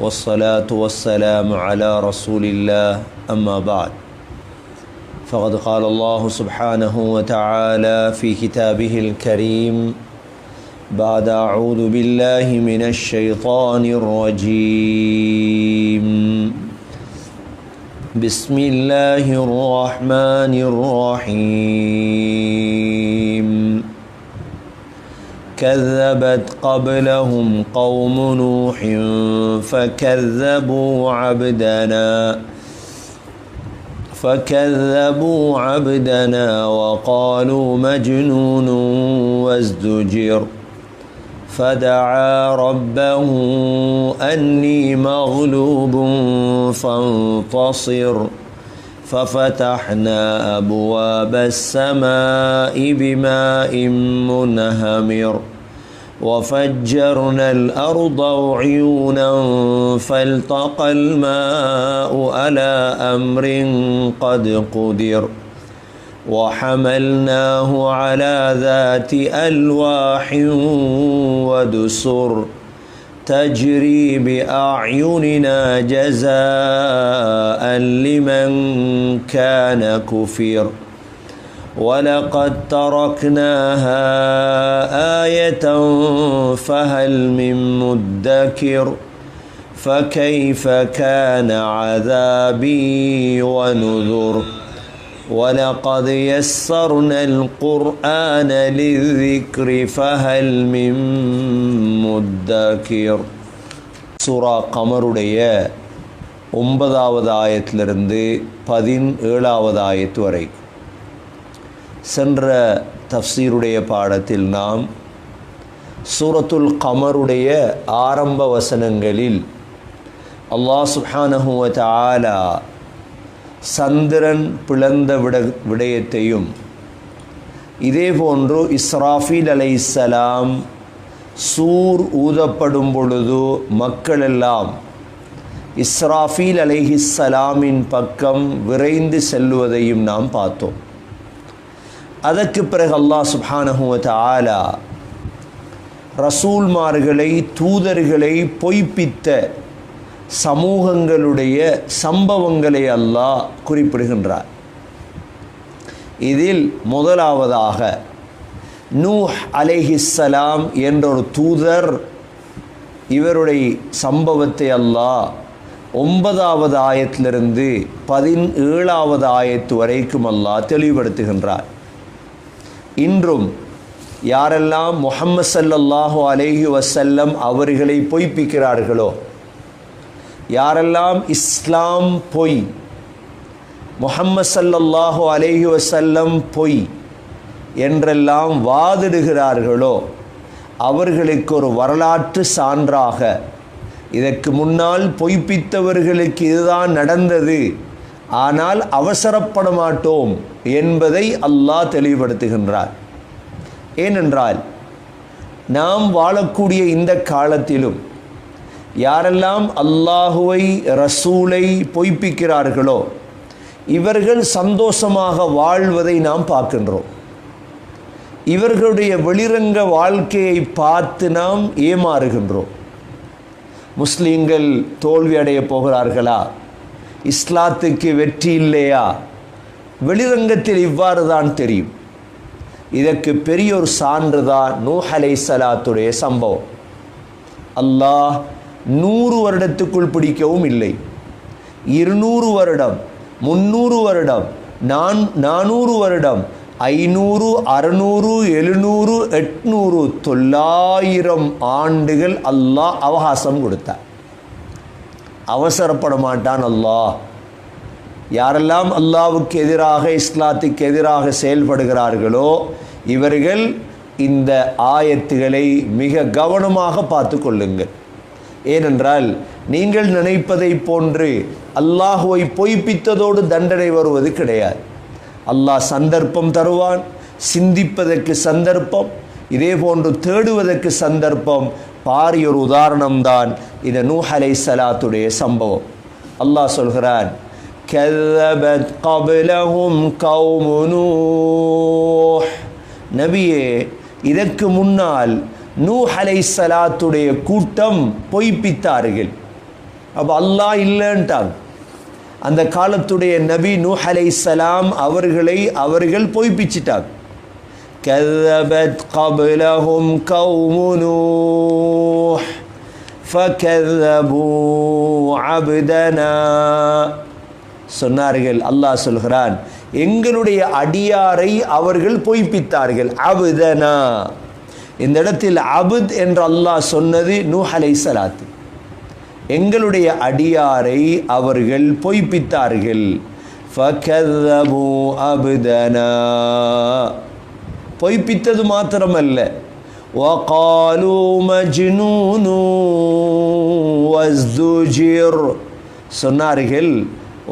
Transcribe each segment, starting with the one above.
والصلاة والسلام على رسول الله أما بعد. فقد قال الله سبحانه وتعالى في كتابه الكريم بعد أعوذ بالله من الشيطان الرجيم. بسم الله الرحمن الرحيم. كذبت قبلهم قوم نوح فكذبوا عبدنا فكذبوا عبدنا وقالوا مجنون وازدجر. فدعا ربه أني مغلوب فانتصر. ففتحنا أبواب السماء بماء منهمر وفجرنا الأرض عيونا فالتقى الماء على أمر قد قدر وحملناه على ذات ألواح ودسر تجري بأعيننا جزاء لمن كان كفر. ولقد تركناها آية فهل من مدكر فكيف كان عذابي ونذر. ولقد يسرنا القرآن للذكر فهل من முத்தகீர். சூரா கமருடைய ஒன்பதாவது ஆயத்திலிருந்து பதினேழாவது ஆயத்து வரை. சென்ற தஃசீருடைய பாடத்தில் நாம் சூரத்துல் கமருடைய ஆரம்ப வசனங்களில் அல்லாஹ் சுஹானஹுவத் ஆலா சந்திரன் பிளந்த விட விடயத்தையும் இதேபோன்று இஸ்ராஃபீல் அலை இஸ்லாம் சூர் ஊதப்படும் பொழுது மக்களெல்லாம் இஸ்ராஃபீல் அலைஹிஸ்ஸலாமின் பக்கம் விரைந்து செல்வதையும் நாம் பார்த்தோம். அதற்கு பிறகு அல்லாஹ் சுப்ஹானஹுவ ஆலா ரசூல்மார்களை தூதர்களை பொய்ப்பித்த சமூகங்களுடைய சம்பவங்களை அல்லாஹ் குறிப்பிடுகின்றார். இதில் முதலாவதாக நூஹ் அலேஹிஸ்ஸலாம் என்ற ஒரு தூதர் இவருடைய சம்பவத்தை அல்லாஹ் ஒன்பதாவது ஆயத்திலிருந்து பதினேழாவது ஆயத்து வரைக்கும் அல்லாஹ் தெளிவுபடுத்துகின்றார். இன்றும் யாரெல்லாம் முஹம்மது சல்லல்லாஹு அலேஹி வசல்லம் அவர்களை பொய்ப்பிக்கிறார்களோ யாரெல்லாம் இஸ்லாம் பொய் முஹம்மது சல்லல்லாஹு அலேஹி வசல்லம் பொய் என்றெல்லாம் வாதிடுகிறார்களோ அவர்களுக்கு ஒரு வரலாற்று சான்றாக இதற்கு முன்னால் பொய்ப்பித்தவர்களுக்கு இதுதான் நடந்தது ஆனால் அவசரப்பட மாட்டோம் என்பதை அல்லாஹ் தெளிவுபடுத்துகின்றார். ஏனென்றால் நாம் வாழக்கூடிய இந்த காலத்திலும் யாரெல்லாம் அல்லாஹுவை ரசூலை பொய்ப்பிக்கிறார்களோ இவர்கள் சந்தோஷமாக வாழ்வதை நாம் பார்க்கின்றோம். இவர்களுடைய வெளிரங்க வாழ்க்கையை பார்த்து நாம் ஏமாறுகின்றோம். முஸ்லீம்கள் தோல்வி அடைய போகிறார்களா? இஸ்லாத்துக்கு வெற்றி இல்லையா? வெளிரங்கத்தில் இவ்வாறு தான் தெரியும். இதற்கு பெரிய ஒரு சான்று தான் நூஹ் அலை சலாத்துடைய சம்பவம். அல்லாஹ் நூறு வருடத்துக்குள் பிடிக்கவும் இல்லை. இருநூறு வருடம் முந்நூறு வருடம் நான் நானூறு வருடம் ஐநூறு அறுநூறு எழுநூறு எட்நூறு தொள்ளாயிரம் ஆண்டுகள் அல்லாஹ் அவகாசம் கொடுத்தார். அவசரப்பட மாட்டான் அல்லாஹ். யாரெல்லாம் அல்லாவுக்கு எதிராக இஸ்லாத்துக்கு எதிராக செயல்படுகிறார்களோ இவர்கள் இந்த ஆயத்துகளை மிக கவனமாக பார்த்து கொள்ளுங்கள். ஏனென்றால் நீங்கள் நினைப்பதை போன்று அல்லாஹுவை பொய்ப்பித்ததோடு தண்டனை வருவது கிடையாது. அல்லாஹ் சந்தர்ப்பம் தருவான் சிந்திப்பதற்கு சந்தர்ப்பம் இதே போன்று தேடுவதற்கு சந்தர்ப்பம் பாரிய ஒரு உதாரணம்தான் இந்த நூஹ் அலை சலாத்துடைய சம்பவம் அல்லாஹ் சொல்கிறான் كذبت قبلهم قوم نوح நபியே இதற்கு முன்னால் நூஹ் அலைஹிஸ்ஸலாத்துடைய கூட்டம் பொய்ப்பித்தார்கள் அப்போ அல்லாஹ் இல்லைன்ட்டாங்க அந்த காலத்துடைய நபி நு அலை சலாம் அவர்களை அவர்கள் பொய்ப்பிச்சிட்டாங்க. கதபத் கபலஹும் கௌமுனூ ஃபகதபூ அபுதனா. சொன்னார்கள் அல்லாஹ் சொல்கிறான் எங்களுடைய அடியாரை அவர்கள் பொய்ப்பித்தார்கள் அபுதனா. இந்த இடத்தில் அபுத் என்று அல்லாஹ் சொன்னது நூஹ் அலை சலாத்து எங்களுடைய அடியாரை அவர்கள் பொய்ப்பித்தார்கள் فَكَذَّبُوا أَبْدَنَا பொய்ப்பித்தது மாத்திரமல்ல وَقَالُوا مَجْنُونٌ وَازْدُجِرَ சொன்னார்கள்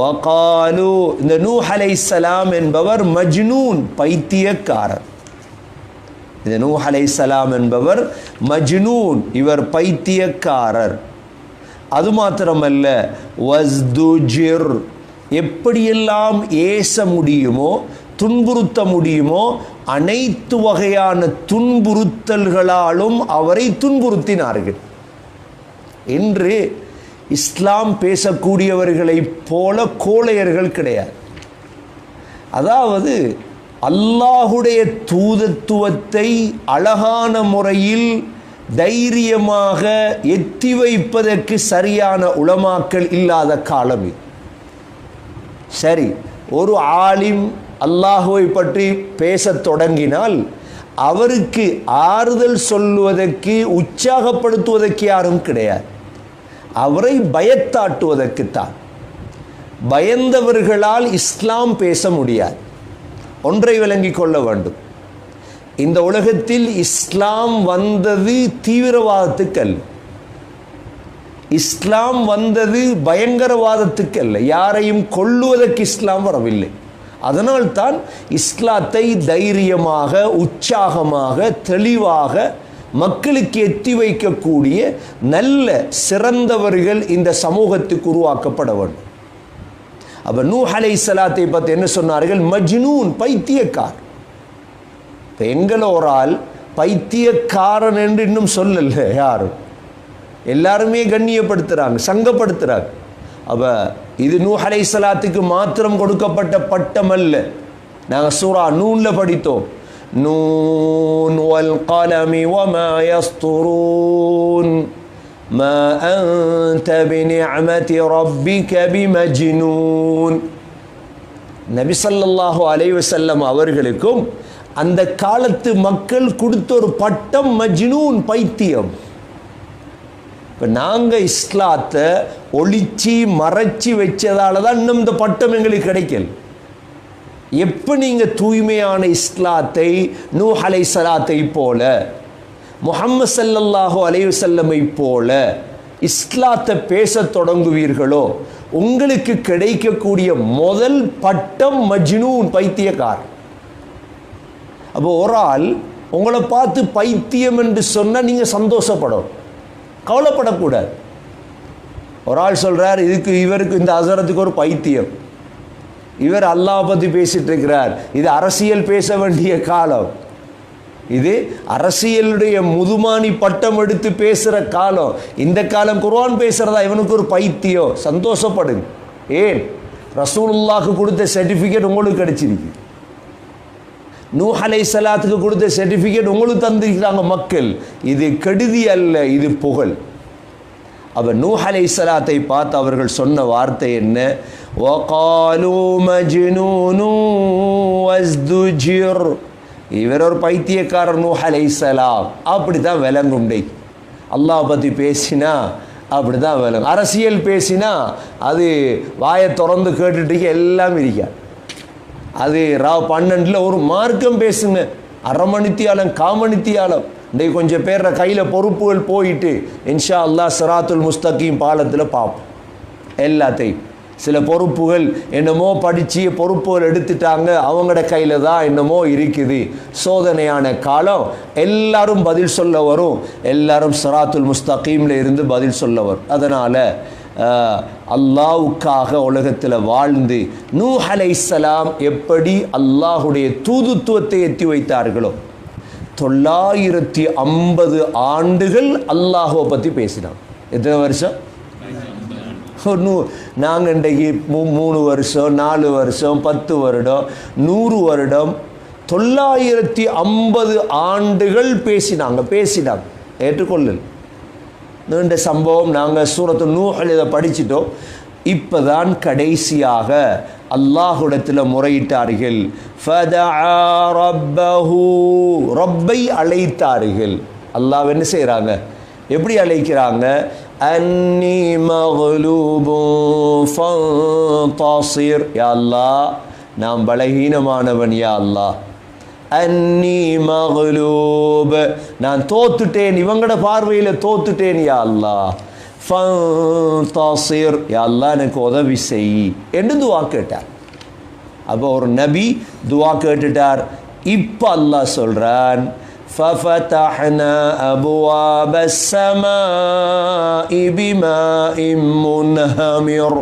வகாலு இந்த நூஹ் அலைஹிஸ்ஸலாம் என்பவர் மஜ்னூன் பைத்தியக்காரர் இந்த நூஹ் அலைஹிஸ்ஸலாம் என்பவர் மஜ்னூன் இவர் பைத்தியக்காரர் அது மாத்திரமல்ல. வஸ்துஜிர். எப்படியெல்லாம் ஏச முடியுமோ துன்புறுத்த முடியுமோ அனைத்து வகையான துன்புறுத்தல்களாலும் அவரை துன்புறுத்தினார்கள். என்று இஸ்லாம் பேசக்கூடியவர்களைப் போல கோழையர்கள் கிடையாது. அதாவது அல்லாஹுடைய தூதத்துவத்தை அழகான முறையில் தைரியமாக எத்தி வைப்பதற்கு சரியான உளமாக்கல் இல்லாத காலம் இது. சரி ஒரு ஆலிம் அல்லாஹுவை பற்றி பேசத் தொடங்கினால் அவருக்கு ஆறுதல் சொல்லுவதற்கு உற்சாகப்படுத்துவதற்கு யாரும் கிடையாது. அவரை பயத்தாட்டுவதற்குத்தான். பயந்தவர்களால் இஸ்லாம் பேச முடியாது. ஒன்றை விளங்கிக் கொள்ள வேண்டும். இந்த உலகத்தில் இஸ்லாம் வந்தது தீவிரவாதத்துக்கல்ல. இஸ்லாம் வந்தது பயங்கரவாதத்துக்கு அல்ல யாரையும் கொல்லுவதற்கு இஸ்லாம் வரவில்லை. அதனால்தான் இஸ்லாத்தை தைரியமாக உற்சாகமாக தெளிவாக மக்களுக்கு எத்தி வைக்கக்கூடிய நல்ல சிறந்தவர்கள் இந்த சமூகத்துக்கு உருவாக்கப்பட வேண்டும். அப்ப நூஹ் சலாத்தை பற்றி என்ன சொன்னார்கள்? மஜ்னூன் பைத்தியக்கார். இப்போ எங்களை ஒரு ஆள் பைத்தியக்காரன் என்று இன்னும் சொல்லல யாரும் எல்லாருமே கண்ணியப்படுத்துகிறாங்க சங்கப்படுத்துகிறாங்க அப்போ இது நூஹ் அலைஹிஸ்ஸலாத்துக்கு மாத்திரம் கொடுக்கப்பட்ட பட்டம் அல்ல நாங்கள் சூரா நூனில் படித்தோம் நூன் வல் கலமி வமா யஸ்துரூன் ما أنت بنعمة ربك بمجنون நபி ஸல்லல்லாஹு அலைஹி வஸல்லம் அவர்களுக்கும் அந்த காலத்து மக்கள் கொடுத்த ஒரு பட்டம் மஜ்னூன் பைத்தியம். இப்போ நாங்கள் இஸ்லாத்தை ஒளிச்சு மறைச்சி வச்சதால தான் இன்னும் இந்த பட்டம் எங்களுக்கு கிடைக்கல. எப்போ நீங்கள் தூய்மையான இஸ்லாத்தை நூ அலை சலாத்தை போல முஹம்மது சல்லல்லாஹு அலைவு வஸல்லமை போல இஸ்லாத்தை பேசத் தொடங்குவீர்களோ உங்களுக்கு கிடைக்கக்கூடிய முதல் பட்டம் மஜ்னூன் பைத்தியக்கார் அப்போ ஒரு ஆள் உங்களை பார்த்து பைத்தியம் என்று சொன்னால் நீங்கள் சந்தோஷப்படும் கவலைப்படக்கூடாது. ஒரு ஆள் சொல்கிறார் இதுக்கு இவருக்கு இந்த அசரத்துக்கு ஒரு பைத்தியம். இவர் அல்லாஹ் பற்றி பேசிகிட்டு இருக்கிறார். இது அரசியல் பேச வேண்டிய காலம். இது அரசியலுடைய முதுமானி பட்டம் எடுத்து பேசுகிற காலம். இந்த காலம் குர்வான் பேசுகிறதா இவனுக்கு ஒரு பைத்தியம். சந்தோஷப்படுங்க. ஏன்? ரசூலுல்லாக்கு கொடுத்த சர்டிஃபிகேட் உங்களுக்கு கிடைச்சிருக்கு. நூஹ் அலை சலாத்துக்கு கொடுத்த சர்டிஃபிகேட் உங்களுக்கு தந்திருக்கிறாங்க மக்கள். இது கெடுதி அல்ல இது புகழ். அவர் நூஹலை சலாத்தை பார்த்து அவர்கள் சொன்ன வார்த்தை என்ன? இவர் ஒரு பைத்தியக்காரர் நூஹலை சலாம். அப்படி தான் விளங்கும் அல்லாஹ் பற்றி பேசினா அப்படி தான் விளங்கும். அரசியல் பேசினா அது வாயை திறந்து கேட்டுட்டு எல்லாம் இருக்கா அது ரா பன்னெண்டில் ஒரு மார்க்கம் பேசுங்க. அரை மணித்தியாலம் காமணித்தியாலம். இன்றைக்கு கொஞ்சம் பேர் கையில் பொறுப்புகள் போயிட்டு இன்ஷா அல்லாஹ் சிராத்துல் முஸ்தகீம் பாலத்தில் பார்ப்போம். எல்லாத்தையும். சில பொறுப்புகள் என்னமோ படித்து பொறுப்புகள் எடுத்துட்டாங்க அவங்களோட கையில் தான் என்னமோ இருக்குது. சோதனையான காலம் எல்லாரும் பதில் சொல்ல வரும். எல்லாரும் சிராத்துல் முஸ்தகீமில் இருந்து பதில் சொல்ல வரும். அதனால் அல்லாவுக்காக உலகத்தில் வாழ்ந்து நூ அலைசலாம் எப்படி அல்லாஹுடைய தூதுத்துவத்தை எத்தி வைத்தார்களோ தொள்ளாயிரத்தி ஐம்பது ஆண்டுகள் அல்லாஹுவை பற்றி பேசினான். எத்தனை வருஷம்? ஒரு நூ நாங்கள் இன்றைக்கு மூ மூணு வருஷம் நாலு வருஷம் பத்து வருடம் நூறு வருடம் தொள்ளாயிரத்தி ஐம்பது ஆண்டுகள் பேசினாங்க. பேசினாங்க. ஏற்றுக்கொள்ளல். நீண்ட சம்பவம். நாங்கள் சூரத்து நூஹல் இதை படிச்சிட்டோம். இப்பதான் கடைசியாக அல்லாஹுடத்தில் முறையிட்டார்கள். ஃபதஆ ரப்பஹு ரப்பை அழைத்தார்கள். அல்லாஹ் என்ன செய்கிறாங்க எப்படி அழைக்கிறாங்க? அன்னி மகளூபு ஃபந்தாசிர் யா அல்லாஹ் பலகீனமானவன் யா அல்லாஹ். அன்னி மகளூப் நான் தோத்துட்டேன் இவங்களோட பார்வையில் தோத்துட்டேன் யா அல்லாஹ் ஃபந்தாசிர் யா அல்லாஹ் எனக்கு உதவி செய் என்று துவா கேட்டார் அப்போ ஒரு நபி துவா கேட்டுட்டார் இப்போ அல்லாஹ் சொல்றான் ففتحنا أبواب السماء بماء منهمر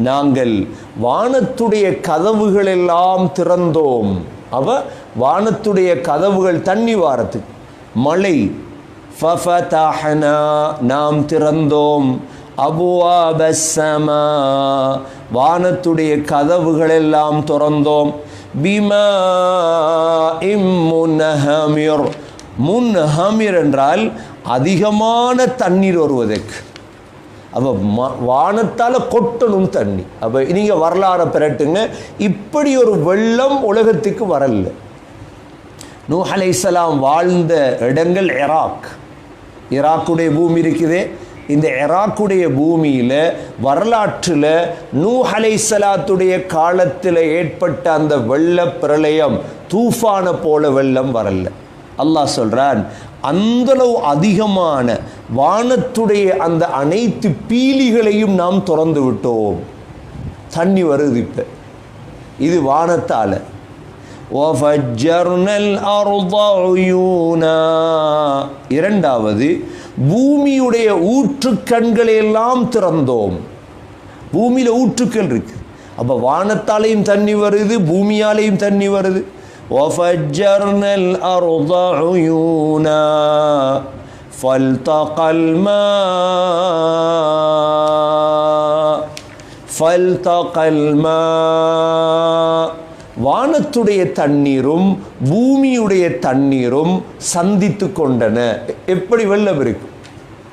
நாங்கள் வானத்துடைய கதவுகள் எல்லாம் திறந்தோம் அவ வானத்துடைய கதவுகள் தண்ணி வாரத்துக்கு மழை. நாம் திறந்தோம். அபுவாபசமா வானத்துடைய கதவுகள் எல்லாம் திறந்தோம். பிமா இம்முன்னஹமிர் முன்ஹமிர். என்றால் அதிகமான தண்ணீர் வருவதற்கு. அப்போ ம வானத்தால் கொட்டணும் தண்ணி. அப்போ நீங்கள் வரலாறை பிரட்டுங்க இப்படி ஒரு வெள்ளம் உலகத்துக்கு வரல. நூஹ் அலை இஸ்லாம் வாழ்ந்த இடங்கள் இராக். ஈராக்குடைய பூமி இருக்குது. இந்த இராக்குடைய பூமியில் வரலாற்றில் நூஹ் அலை சலாத்துடைய காலத்தில் ஏற்பட்ட அந்த வெள்ள பிரளயம் தூஃபான போல வெள்ளம் வரல. அல்லாஹ் சொல்கிறான் அந்தளவு அதிகமான வானத்துடைய அந்த அனைத்து பீலிகளையும் நாம் திறந்து விட்டோம். தண்ணி வருது இப்போ. இது வானத்தால். இரண்டாவது பூமியுடைய ஊற்றுக்கண்களை எல்லாம் திறந்தோம் பூமியில் ஊற்றுக்கள் இருக்கு அப்போ வானத்தாலையும் தண்ணி வருது பூமியாலையும் தண்ணி வருது وَفَجَّرْنَا الْأَرْضَ عُيُونًا فَالْتَقَى الماء فَالْتَقَى الماء வானத்துடைய தண்ணீரும் பூமியுடைய தண்ணீரும் சந்தித்து கொண்டன. எப்படி வெள்ளம் இருக்கும்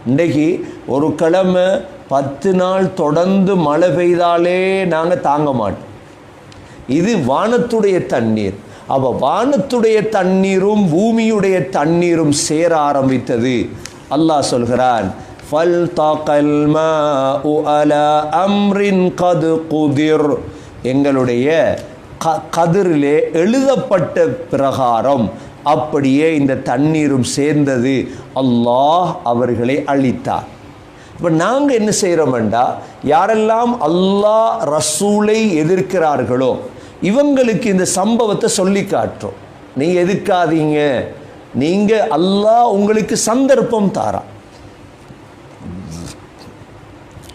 இன்றைக்கு ஒரு கிழமை பத்து நாள் தொடர்ந்து மழை பெய்தாலே நாங்கள் தாங்க மாட்டோம். இது வானத்துடைய தண்ணீர். அப்போ வானத்துடைய தண்ணீரும் பூமியுடைய தண்ணீரும் சேர ஆரம்பித்தது. அல்லாஹ் சொல்கிறான் ஃபல் தாக்கல் அம்ரின் கது குதிர். எங்களுடைய க கதிரிலே எழுதப்பட்ட பிரகாரம். அப்படியே இந்த தண்ணீரும் சேர்ந்தது அல்லாஹ் அவர்களை அழித்தார். இப்போ நாங்கள் என்ன செய்கிறோம்டா யாரெல்லாம் அல்லாஹ் ரசூலை எதிர்க்கிறார்களோ இவங்களுக்கு இந்த சம்பவத்தை சொல்லி காட்டுறோம். நீங்கள் எதிர்க்காதீங்க. நீங்கள் அல்லாஹ் உங்களுக்கு சந்தர்ப்பம் தாரா.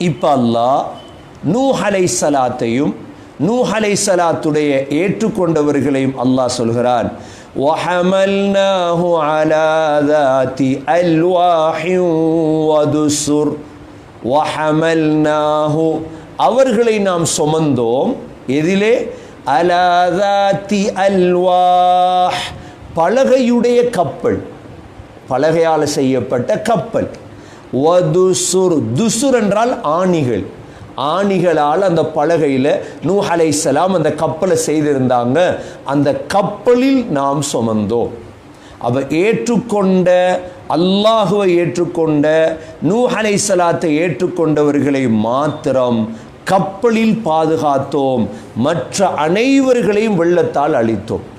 இப்போ அல்லாஹ் நூஹ் அலைஹிஸ்ஸலாத்தையும் நூஹ் அலைஹிஸ்ஸலாத்துடைய ஏற்றுக்கொண்டவர்களையும் அல்லாஹ் சொல்கிறான் وحملناه على ذات ألواح ودسر وحملناه அவர்களை நாம் சுமந்தோம் எதிலே அலாதாத்தி அல்வாஹ் பலகையுடைய கப்பல் பலகையால் செய்யப்பட்ட கப்பல் வதுசுர் துசுர் என்றால் ஆணிகள் ஆணிகளால் அந்த பலகையில் நூஹ் சலாம் அந்த கப்பலை செய்திருந்தாங்க. அந்த கப்பலில் நாம் சுமந்தோம். அவ ஏற்றுக்கொண்ட அல்லாஹுவை ஏற்றுக்கொண்ட நூஹ் சலாத்தை ஏற்றுக்கொண்டவர்களை மாத்திரம் கப்பலில் பாதுகாத்தோம். மற்ற அனைவர்களையும் வெள்ளத்தால் அழித்தோம்.